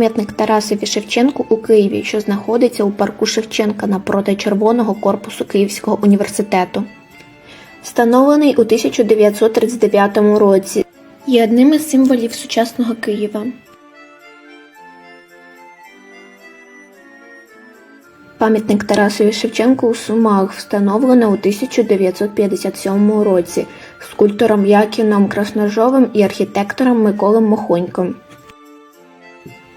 Пам'ятник Тарасові Шевченку у Києві, що знаходиться у парку Шевченка напроти Червоного корпусу Київського університету. Встановлений у 1939 році, є одним із символів сучасного Києва. Пам'ятник Тарасові Шевченку у Сумах встановлено у 1957 році скульптором Якіном Красножовим і архітектором Миколом Мохоньком.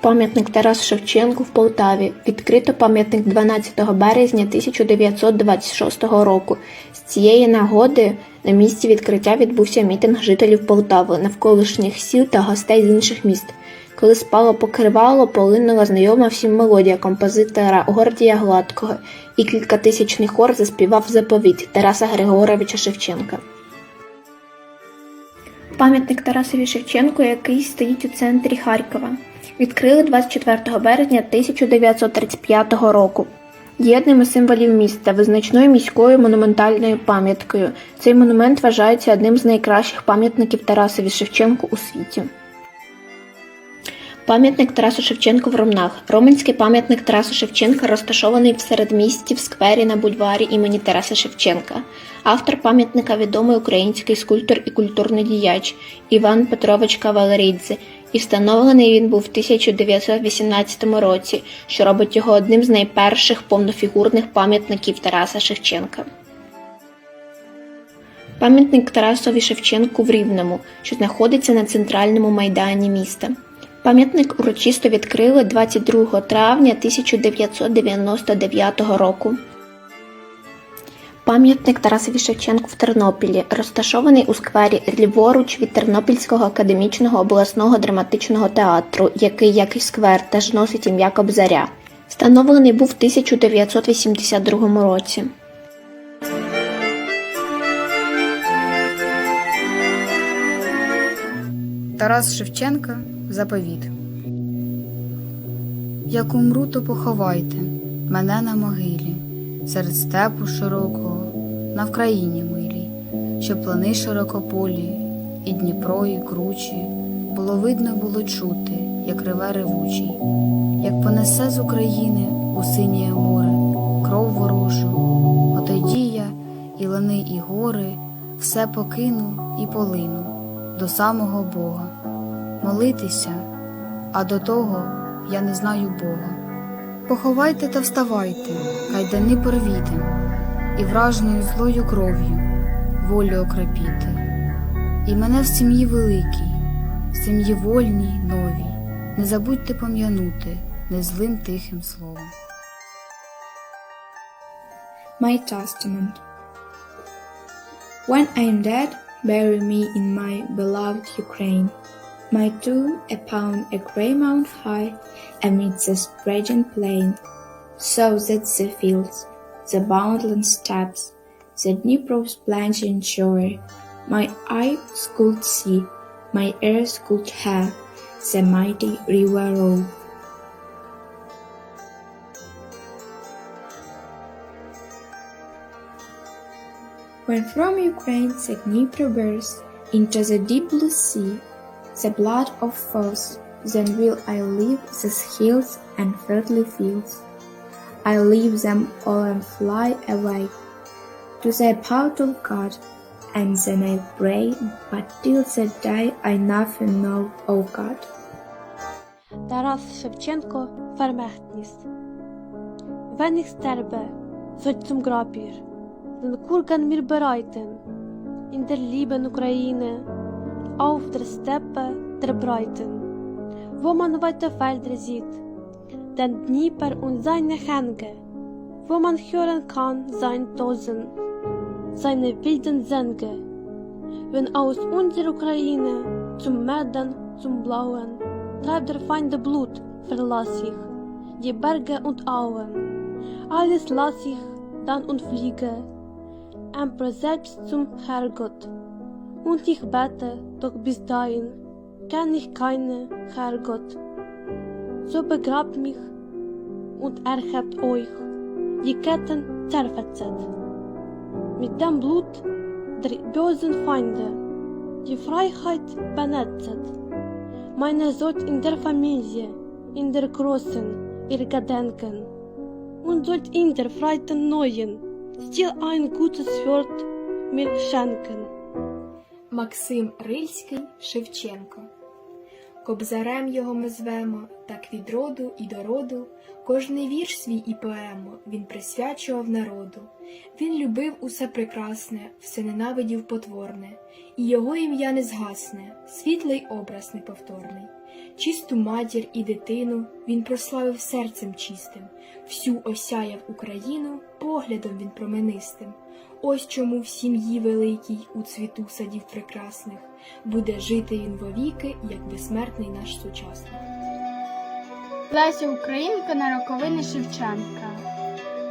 Пам'ятник Тарасу Шевченку в Полтаві. Відкрито пам'ятник 12 березня 1926 року. З цієї нагоди на місці відкриття відбувся мітинг жителів Полтави, навколишніх сіл та гостей з інших міст. Коли спало покривало, полинула знайома всім мелодія композитора Гордія Гладкого, і кількатисячний хор заспівав заповідь Тараса Григоровича Шевченка. Пам'ятник Тарасові Шевченку, який стоїть у центрі Харкова, відкрили 24 березня 1935 року. Є одним із символів міста, визначною міською монументальною пам'яткою. Цей монумент вважається одним з найкращих пам'ятників Тарасові Шевченку у світі. Пам'ятник Тарасу Шевченку в Ромнах. Роменський пам'ятник Тарасу Шевченка розташований в середмісті в сквері на бульварі імені Тараса Шевченка. Автор пам'ятника відомий український скульптор і культурний діяч Іван Петрович Кавалерідзе, і встановлений він був в 1918 році, що робить його одним з найперших повнофігурних пам'ятників Тараса Шевченка. Пам'ятник Тарасові Шевченку в Рівному, що знаходиться на центральному майдані міста. Пам'ятник урочисто відкрили 22 травня 1999 року. Пам'ятник Тарасові Шевченку в Тернопілі, розташований у сквері ліворуч від Тернопільського академічного обласного драматичного театру, який, як і сквер, теж носить ім'я Кобзаря. Встановлений був в 1982 році. Тарас Шевченка Заповіт. Як умру, то поховайте мене на могилі, серед степу широкого, на Вкраїні милій, щоб плани широкополі, і Дніпро, і кручі, було видно, було чути, як реве ревучий, як понесе з України у синє море кров ворожу, отоді я і лани, і гори, все покину і полину до самого Бога. Молитися, а до того я не знаю Бога. Поховайте та вставайте, кайдани порвіте, і вражною злою кров'ю волю окропіте, і мене в сім'ї великій, в сім'ї вольній, новій, не забудьте пом'янути незлим тихим словом. My Testament. When I am dead, bury me in my beloved Ukraine. My tomb upon a grey mount high, amidst the spreading plain, so that the fields, the boundless steppes, the Dnipro's plunging shore, my eyes could see, my ears could hear, the mighty river roll. When from Ukraine the Dnipro bursts into the deep blue sea, the blood of foes, then will I leave these hills and fertile fields. I leave them all and fly away to the part of God, and then I pray, but till the day I nothing know, O God. Vermächtnis. Wenn ich sterbe, soll zum Grab ihr, den Kurgan mir bereiten, in der lieben Ukraine, auf der Steppe der Breiten, wo man weite Felder sieht, den Dnieper und seine Hänge, wo man hören kann sein Tosen, seine wilden Sänge, wenn aus unserer Ukraine zum Meeren, zum Blauen, treibt der Feinde Blut, verlass ich, die Berge und Auen, alles lass ich dann und fliege, empor selbst zum Herrgott, und ich bete, doch bis dahin kenn ich keine Herrgott So begrabt mich und erhebt euch, die Ketten zerfetzet. Mit dem Blut der bösen Feinde, die Freiheit benetzet. Meine sollt in der Familie, in der Großen, ihr gedenken. Und sollt in der freien Neuen still ein gutes Wort mir schenken. Максим Рильський Шевченко. Кобзарем його ми звемо, так від роду і до роду, кожний вірш свій і поему він присвячував народу. Він любив усе прекрасне, все ненавидів потворне, і його ім'я не згасне, світлий образ неповторний. Чисту матір і дитину він прославив серцем чистим, всю осяяв Україну поглядом він променистим. Ось чому в сім'ї великій у цвіту садів прекрасних буде жити він вовіки, як безсмертний наш сучасник. Леся Українка на роковини Шевченка.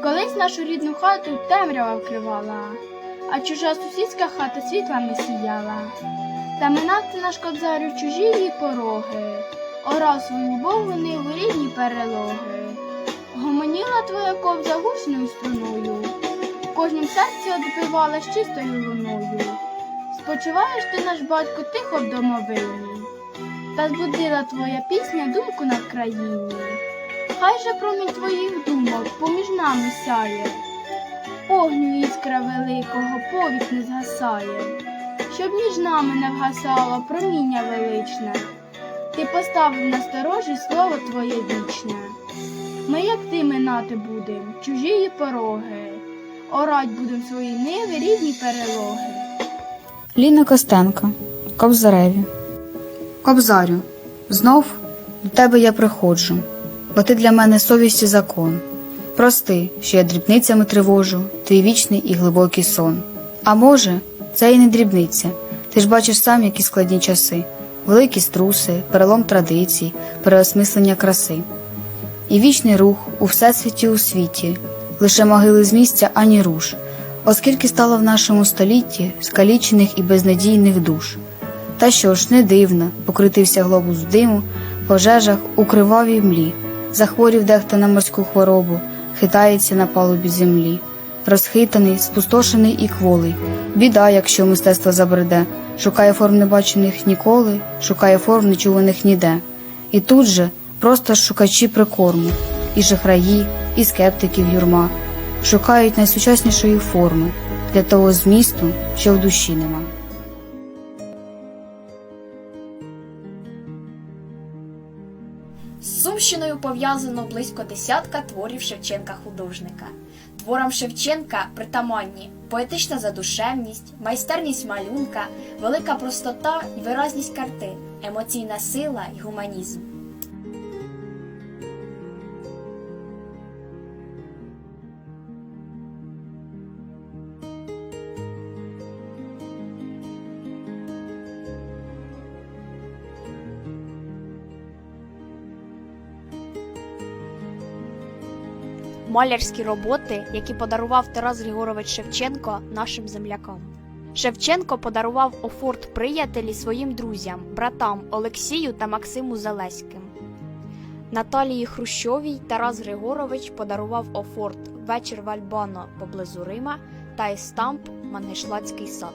Колись нашу рідну хату темрява вкривала, а чужа сусідська хата світлами сіяла. Та минати наш кобзарю чужі її пороги, орав свою Богу ниву рідні перелоги. Гомоніла твоя ковза гучною струною, кожнім серці odбивала з чистою луною. Спочиваєш ти, наш батько, тихо в домовині, та збудила твоя пісня думку на країні. Хай же промінь твоїх думок поміж нами сяє, огню іскра великого повік не згасає, щоб між нами не вгасало проміння величне. Ти поставив на сторожі слово твоє вічне. Ми, як ти, минати будем, чужії пороги, орать будем свої ниви, рідні перелоги. Ліна Костенко, Кобзареві. Кобзарю, знов до тебе я приходжу, бо ти для мене совість і закон. Прости, що я дрібницями тривожу, твій вічний і глибокий сон. А може, це і не дрібниця. Ти ж бачиш сам, які складні часи, великі струси, перелом традицій, переосмислення краси. І вічний рух у всесвіті у світі, лише могили з місця ані руш, оскільки стало в нашому столітті скалічених і безнадійних душ. Та що ж, не дивно, покритився глобус диму, пожежах у кривавій млі, захворів дехто на морську хворобу, хитається на палубі землі, розхитаний, спустошений і кволий, біда, якщо мистецтво забреде, шукає форм небачених ніколи, шукає форм нечуваних ніде. І тут же просто шукачі прикорму, і шахраї, і скептиків юрма, шукають найсучаснішої форми для того змісту, що в душі нема. З Сумщиною пов'язано близько десятка творів Шевченка художника. Творам Шевченка притаманні поетична задушевність, майстерність малюнка, велика простота і виразність картин, емоційна сила і гуманізм. Малярські роботи, які подарував Тарас Григорович Шевченко нашим землякам. Шевченко подарував офорт приятелі своїм друзям, братам Олексію та Максиму Залеським. Наталії Хрущовій Тарас Григорович подарував офорт Вечір в Альбано поблизу Рима та Естамп Мангишлацький сад.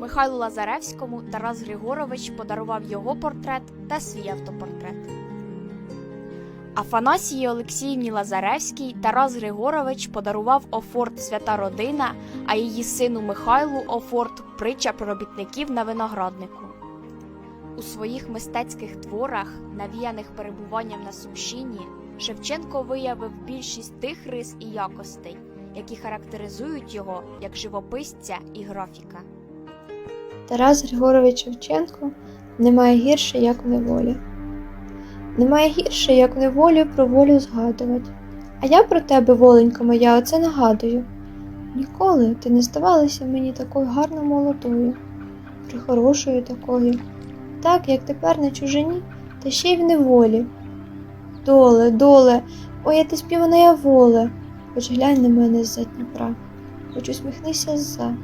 Михайлу Лазаревському Тарас Григорович подарував його портрет та свій автопортрет. Афанасії Олексіївні Лазаревській Тарас Григорович подарував офорт Свята Родина, а її сину Михайлу офорт Притча про робітників на винограднику. У своїх мистецьких творах, навіяних перебуванням на Сумщині, Шевченко виявив більшість тих рис і якостей, які характеризують його як живописця і графіка. Тарас Григорович Шевченко немає гірше, як в неволі. Немає гірше, як в неволі про волю згадувати. А я про тебе, воленька моя, оце нагадую. Ніколи ти не здавалася мені такою гарно молодою, прихорошою такою, так, як тепер на чужині, та ще й в неволі. Доле, доле, ой, я ти співана я воле, хоч глянь на мене з-за Дніпра, хоч усміхнися зза.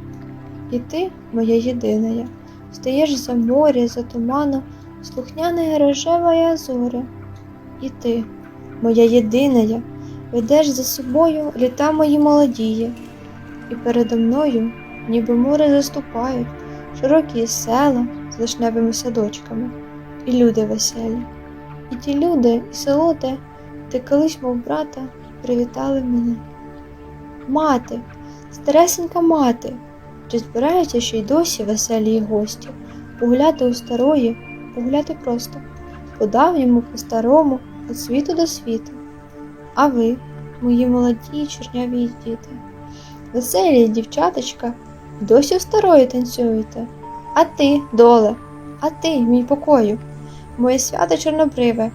І ти, моя єдиная, стаєш за моря, за туману, слухняна рожева зоря. І ти, моя єдиная, ведеш за собою літа мої молодії, і передо мною, ніби море заступають, широкі села з лишневими садочками, і люди веселі. І ті люди, і село те, ти колись, мов брата, привітали мене. Мати, старесенька мати. Чи збираються ще й досі веселі гості, погуляти у старої, погуляти просто, по давньому, по старому, від світу до світу. А ви, мої молоді чорняві діти, веселі дівчаточка, досі у старої танцюєте. А ти, доле, а ти, мій покою, моє свято чорнобриве,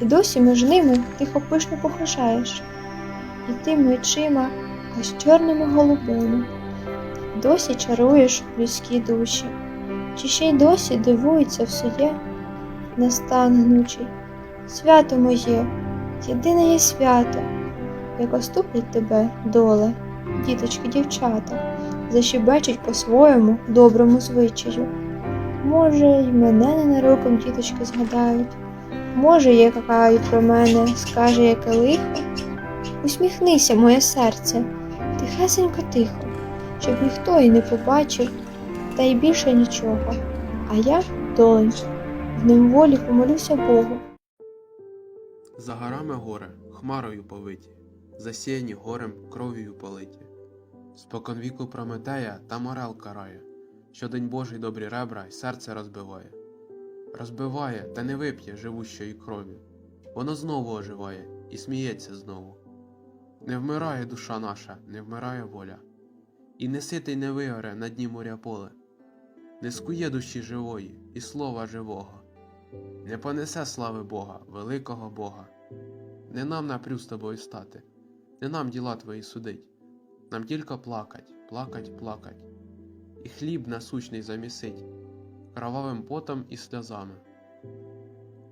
і досі між ними тихо пишно похожаєш. І тими очима, аж чорними голубими досі чаруєш людські душі, чи ще й досі дивується в сує настан гнучий. Свято моє, єдине є свято, як оступлять тебе доле, діточки, дівчата, защебечуть по-своєму доброму звичаю. Може, й мене ненароком діточки згадають, може, яка про мене скаже яке лихо. Усміхнися, моє серце, тихесенько тихо щоб ніхто і не побачив, та й більше нічого. А я, доленько, в неволі помолюся Богу. За горами гори, хмарою повиті, засіяні горем кров'ю политі. Спокон віку Прометея та морел карає, що день Божий добрі ребра й серце розбиває. Розбиває та не вип'є живущої крові, воно знову оживає і сміється знову. Не вмирає душа наша, не вмирає воля, і не ситий не вигоре на дні моря поле, не скує душі живої і слова живого, не понесе слави Бога, великого Бога. Не нам напрю з тобою стати, не нам діла твої судить, нам тільки плакать, плакать, плакать, і хліб насущний замісить кровавим потом і сльозами.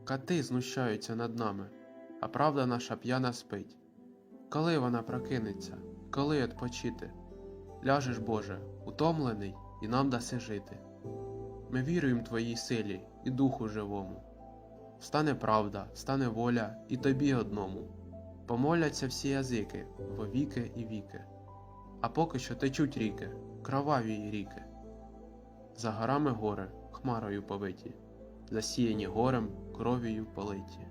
Кати знущаються над нами, а правда наша п'яна спить. Коли вона прокинеться, коли відпочити? Ляжеш, Боже, утомлений, і нам даси жити. Ми віруємо Твоїй силі і Духу живому. Стане правда, стане воля і тобі одному. Помоляться всі язики во віки і віки. А поки що течуть ріки, кроваві ріки. За горами гори, хмарою повиті, засіяні горем, кров'ю политі.